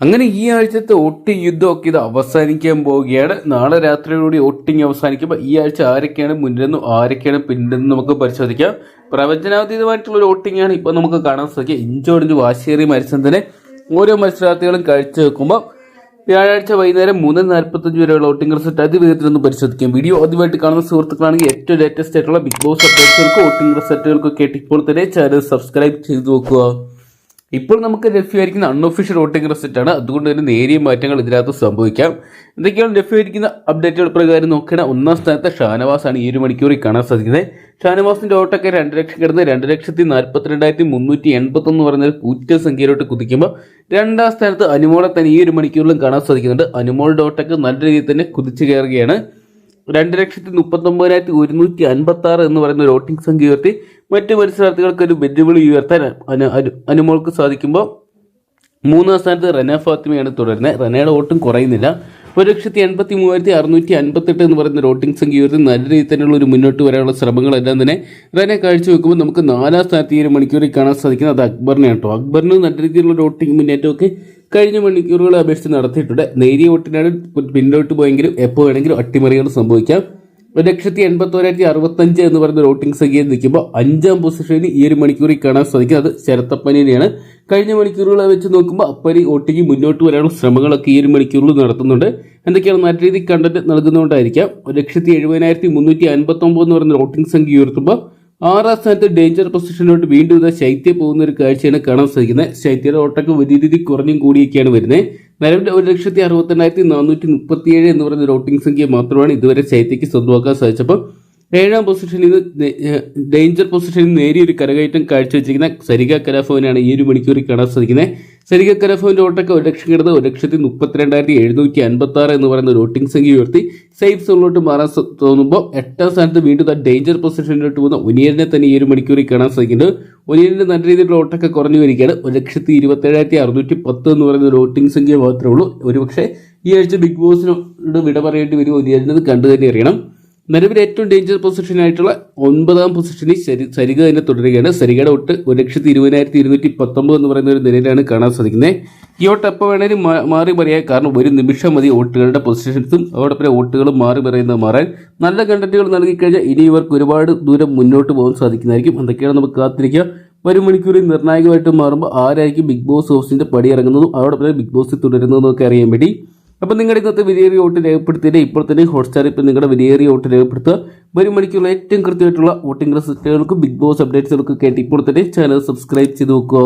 അങ്ങനെ ഈ ആഴ്ചത്തെ വോട്ടിംഗ് യുദ്ധമൊക്കെ ഇത് അവസാനിക്കാൻ പോവുകയാണ്. നാളെ രാത്രിയോടുകൂടി വോട്ടിംഗ് അവസാനിക്കുമ്പോൾ ഈ ആഴ്ച ആരൊക്കെയാണ് മുന്നിലെന്നും ആരൊക്കെയാണ് പിന്നിലെന്നും നമുക്ക് പരിശോധിക്കാം. പ്രവചനാതീതമായിട്ടുള്ള ഒരു ഒട്ടിങ്ങാണ് ഇപ്പോൾ നമുക്ക് കാണാൻ സാധിക്കുക. ഇഞ്ചോടിഞ്ച് വാശേറി തന്നെ ഓരോ മത്സരാർത്ഥികളും കഴിച്ചു വെക്കുമ്പോൾ വ്യാഴാഴ്ച വൈകുന്നേരം മൂന്ന് നാൽപ്പത്തഞ്ച് വരെയുള്ള വോട്ടിംഗ് റിസൾട്ട് അതിവേഗത്തിൽ ഒന്ന് പരിശോധിക്കാം. വീഡിയോ ആദ്യമായിട്ട് കാണുന്ന സുഹൃത്തുക്കളാണെങ്കിൽ ഏറ്റവും ലേറ്റസ്റ്റ് ആയിട്ടുള്ള ബിഗ് ബോസ് അപ്ഡേറ്റ്സുകൾക്ക് വോട്ടിംഗ് റിസൾട്ടുകൾക്കൊക്കെ ഇപ്പോൾ തന്നെ ചാനൽ സബ്സ്ക്രൈബ് ചെയ്തു നോക്കുക. ഇപ്പോൾ നമുക്ക് ലഭ്യമായിരിക്കുന്ന അൺഒഫീഷ്യൽ വോട്ടിംഗ് റിസൾട്ട് ആണ്. അതുകൊണ്ട് തന്നെ നേരിയ മാറ്റങ്ങൾ ഇതിനകത്ത് സംഭവിക്കാം. എന്തൊക്കെയാണ് ലഭ്യമായിരിക്കുന്ന അപ്ഡേറ്റുകൾ പ്രകാരം നോക്കണ. ഒന്നാം സ്ഥാനത്ത് ഷാനവാസ് ആണ് ഈ ഒരു മണിക്കൂറിൽ കാണാൻ സാധിക്കുന്നത്. ഷാനവാസിന്റെ വോട്ടൊക്കെ രണ്ട് ലക്ഷം കിടന്ന് രണ്ട് ലക്ഷത്തി നാൽപ്പത്തിരണ്ടായിരത്തി മുന്നൂറ്റി എൺപത്തൊന്ന് പറഞ്ഞ കൂറ്റ സംഖ്യയിലോട്ട് കുതിക്കുമ്പോൾ രണ്ടാം സ്ഥാനത്ത് അനുമോളെ തന്നെ ഈ ഒരു മണിക്കൂറിലും കാണാൻ സാധിക്കുന്നുണ്ട്. അനുമോളുടെ വോട്ടൊക്കെ നല്ല രീതിയിൽ തന്നെ കുതിച്ചു കയറുകയാണ്. രണ്ട് ലക്ഷത്തി മുപ്പത്തൊമ്പതിനായിരത്തി ഒരുന്നൂറ്റി അൻപത്തി ആറ് എന്ന് പറയുന്ന വോട്ടിംഗ് സംഖ്യ ഉയർത്തി മറ്റ് മത്സരാർത്ഥികൾക്ക് ഒരു വെല്ലുവിളി ഉയർത്താൻ അനു- അനു- അനുമോൾക്ക് സാധിക്കുമ്പോൾ മൂന്നാം സ്ഥാനത്ത് റന ഫാത്തിമയാണ് തുടരുന്നത്. റനയുടെ വോട്ടും കുറയുന്നില്ല. ഒരു ലക്ഷത്തി എൺപത്തി മൂവായിരത്തി അറുന്നൂറ്റി അൻപത്തെട്ട് എന്ന് പറയുന്ന വോട്ടിംഗ് സംഖ്യ ഉയർത്തി നല്ല രീതിയിൽ തന്നെയുള്ള ഒരു മുന്നോട്ട് വരാനുള്ള ശ്രമങ്ങളെല്ലാം തന്നെ റെനെ കാഴ്ചവെക്കുമ്പോൾ നമുക്ക് നാലാം സ്ഥാനത്ത് ഈ ഒരു മണിക്കൂറിൽ കാണാൻ സാധിക്കുന്നത് അത് അക്ബറിനെ കേട്ടോ. അക്ബറിന് നല്ല രീതിയിലുള്ള വോട്ടിംഗ് മുന്നേറ്റമൊക്കെ കഴിഞ്ഞ മണിക്കൂറുകളെ അപേക്ഷിച്ച് നടത്തിയിട്ടുണ്ട്. നേരിയ വോട്ടിനാണ് പിന്നോട്ട് പോയെങ്കിലും എപ്പോൾ വേണമെങ്കിലും അട്ടിമറികൾ സംഭവിക്കാം. ഒരു ലക്ഷത്തി എൺപത്തോരായിരത്തി അറുപത്തഞ്ച് എന്ന് പറയുന്ന വോട്ടിംഗ് സംഖ്യയിൽ നിൽക്കുമ്പോൾ അഞ്ചാം പൊസിഷനിൽ ഈ ഒരു മണിക്കൂറിൽ കാണാൻ സാധിക്കും. അത് ശരത്തപ്പനിനെയാണ്. കഴിഞ്ഞ മണിക്കൂറുകളെ വെച്ച് നോക്കുമ്പോൾ അപ്പനി വോട്ടിംഗ് മുന്നോട്ട് വരാനുള്ള ശ്രമങ്ങളൊക്കെ ഈ ഒരു മണിക്കൂറിൽ നടത്തുന്നുണ്ട്. എന്തൊക്കെയാണ് നല്ല രീതിയിൽ കണ്ടന്റ് നൽകുന്നതുകൊണ്ടായിരിക്കാം. ഒരു ലക്ഷത്തി എഴുപതിനായിരത്തി മുന്നൂറ്റി അൻപത്തൊമ്പത് എന്ന് പറയുന്ന വോട്ടിംഗ് സംഖ്യ ഉയർത്തുമ്പോൾ ആറാം സ്ഥാനത്ത് ഡേഞ്ചർ പൊസിഷനിലോട്ട് വീണ്ടും ഇത് ശൈത്യ പോകുന്ന ഒരു കാഴ്ചയാണ് കാണാൻ സാധിക്കുന്നത്. ശൈത്യയുടെ ഓട്ടൊക്കെ വലിയ രീതിയിൽ കുറഞ്ഞും കൂടിയൊക്കെയാണ് വരുന്നത്. നിലവിൽ ഒരു ലക്ഷത്തി അറുപത്തെണ്ണായിരത്തി നാനൂറ്റി മുപ്പത്തിയേഴ് എന്ന് പറയുന്ന വോട്ടിംഗ് സംഖ്യ മാത്രമാണ് ഇതുവരെ ശൈത്യക്ക് സ്വന്തമാക്കാൻ സാധിച്ചപ്പോൾ ഏഴാം പൊസിഷനിൽ ഡേഞ്ചർ പൊസിഷനിൽ നേരിയ ഒരു കരകയറ്റം കാഴ്ചവെച്ചിരിക്കുന്ന സരിക കലാഭവനാണ് ഈ ഒരു മണിക്കൂറിൽ കാണാൻ സാധിക്കുന്നത്. സരിക കലാഭവന്റെ ഓട്ടൊക്കെ ഒരു ലക്ഷം കിടന്ന് ഒരു ലക്ഷത്തി മുപ്പത്തിരണ്ടായിരത്തി എഴുന്നൂറ്റി അൻപത്തി ആറ് എന്ന് പറയുന്ന വോട്ടിംഗ് സംഖ്യ ഉയർത്തി. സേഫ് സോണിലോട്ട് മാറാൻ തോന്നുമ്പോൾ എട്ടാം സ്ഥാനത്ത് വീണ്ടും ആ ഡേഞ്ചർ പൊസിഷനിലോട്ട് പോകുന്ന ഒനിയലിനെ തന്നെ ഈ ഒരു മണിക്കൂറിൽ കാണാൻ സാധിക്കുന്നുണ്ട്. ഒനിയലിന്റെ നല്ല രീതിയിലുള്ള ഓട്ടൊക്കെ കുറഞ്ഞു വരികയാണ്. ഒരു ലക്ഷത്തി ഇരുപത്തേഴായിരത്തി അറുന്നൂറ്റി പത്ത് എന്ന് പറയുന്ന ഒരു വോട്ടിംഗ് സംഖ്യ മാത്രമേ ഉള്ളൂ. ഒരുപക്ഷെ ഈ ആഴ്ച ബിഗ് ബോസിനോട് വിട പറയേണ്ടി വരും ഒനിയലിനത് കണ്ടു തന്നെ അറിയണം. നിലവിൽ ഏറ്റവും ഡേഞ്ചർ പൊസിഷനായിട്ടുള്ള ഒൻപതാം പൊസിഷനിൽ സരി സരിക തന്നെ തുടരുകയാണ്. സരികയുടെ ഒട്ട് ഒരു ലക്ഷത്തി ഇരുപതിനായിരത്തി ഇരുന്നൂറ്റി പത്തൊമ്പത് എന്ന് പറയുന്ന ഒരു നിലയിലാണ് കാണാൻ സാധിക്കുന്നത്. ഈ വോട്ട് എപ്പോൾ വേണേലും മാറി പറയാം. കാരണം ഒരു നിമിഷം മതി വോട്ടുകളുടെ പൊസിഷൻസും അതോടൊപ്പം വോട്ടുകളും മാറി പറയുന്നത് മാറാൻ. നല്ല കണ്ടന്റുകൾ നൽകിക്കഴിഞ്ഞാൽ ഇനി ഇവർക്ക് ഒരുപാട് ദൂരം മുന്നോട്ട് പോകാൻ സാധിക്കുന്നതായിരിക്കും. എന്തൊക്കെയാണ് നമുക്ക് കാത്തിരിക്കുക വരും മണിക്കൂറിൽ നിർണായകമായിട്ട് മാറുമ്പോൾ ആരായിരിക്കും ബിഗ് ബോസ് ഹൗസിന്റെ പടി ഇറങ്ങുന്നതും അതോടൊപ്പം ബിഗ് ബോസിൽ തുടരുന്നതും ഒക്കെ അറിയാൻ വേണ്ടി. അപ്പം നിങ്ങളുടെ ഇന്നത്തെ വിലയേറിയ വോട്ട് രേഖപ്പെടുത്തിയിട്ട് ഇപ്പോൾ തന്നെ ഹോട്ട്സ്റ്റാറിൽ ഇപ്പം നിങ്ങളുടെ വിലയേറിയ വോട്ട് രേഖപ്പെടുത്തുക. വരും മണിക്കുള്ള ഏറ്റവും കൃത്യമായിട്ടുള്ള വോട്ടിംഗ് റിസൾട്ടുകൾക്കും ബിഗ് ബോസ് അപ്ഡേറ്റ്സുകൾക്കും കേട്ട് ഇപ്പോൾ തന്നെ ചാനൽ സബ്സ്ക്രൈബ് ചെയ്ത് നോക്കുക.